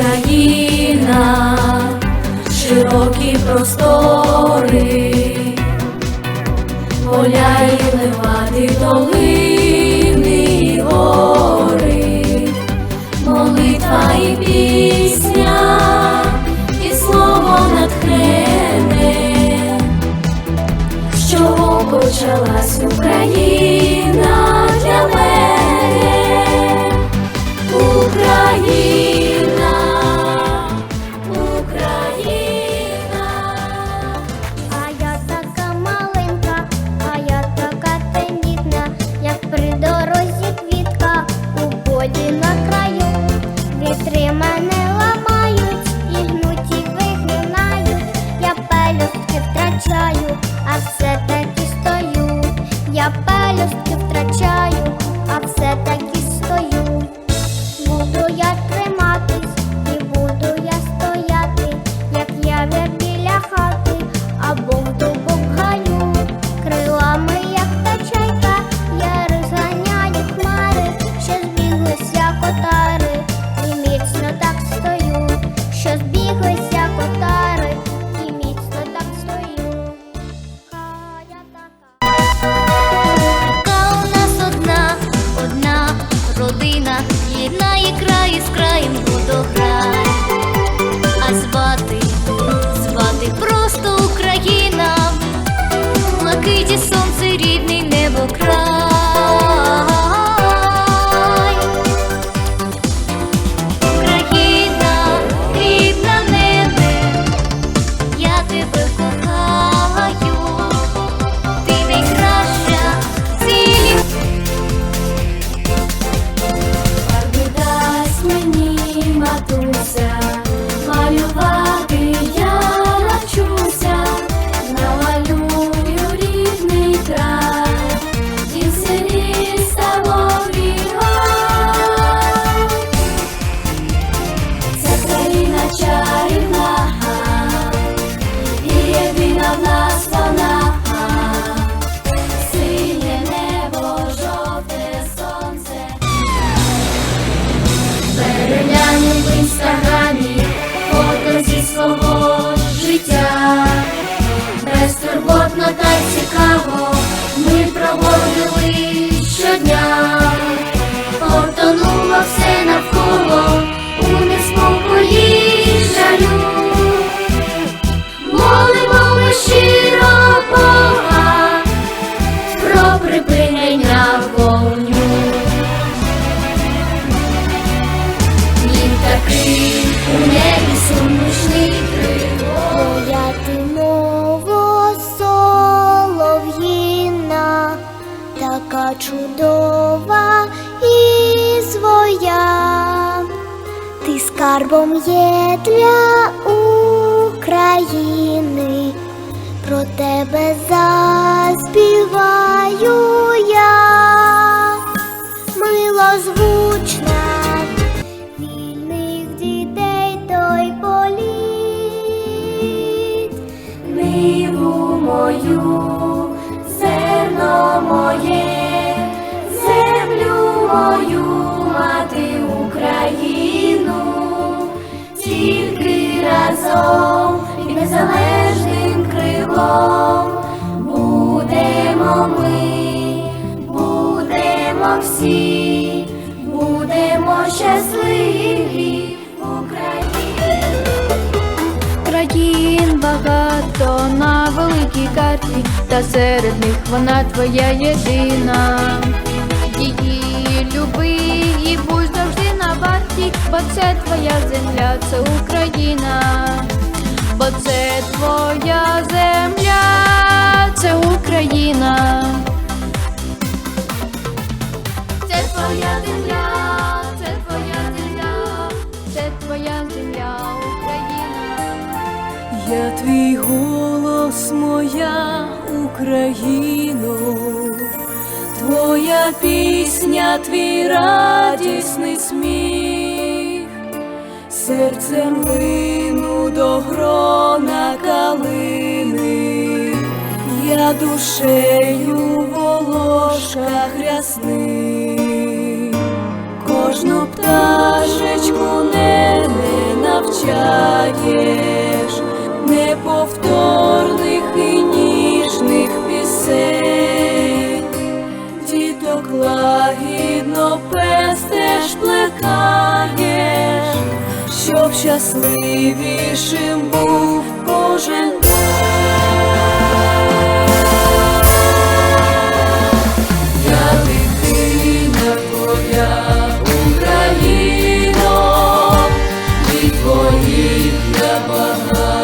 Україна, широкі простори, поля і левади, долини, блакиті сонце рідний небо край. Україна, рідна мене, я тебе кохаю. Ти найкраща цілі дасть мені матуся, чудова і своя, ти скарбом є для України, про тебе заспіваю разом під незалежним крилом будемо ми, будемо всі, будемо щасливі Україні. Країн багато на великій карті, та серед них вона твоя єдина. Її люби і будь це твоя земля, це Україна, бо це твоя земля, це Україна. Це твоя земля, це твоя земля, це твоя земля, Україна. Я твій голос, моя Україно, твоя пісня, твій радісний сміх, серцем вину до грона калини, я душею волошка рясни, кожну пташечку не не навчаєш неповторних щасливішим був кожен день. Я дитина твоя Україно, від твоїх я багато.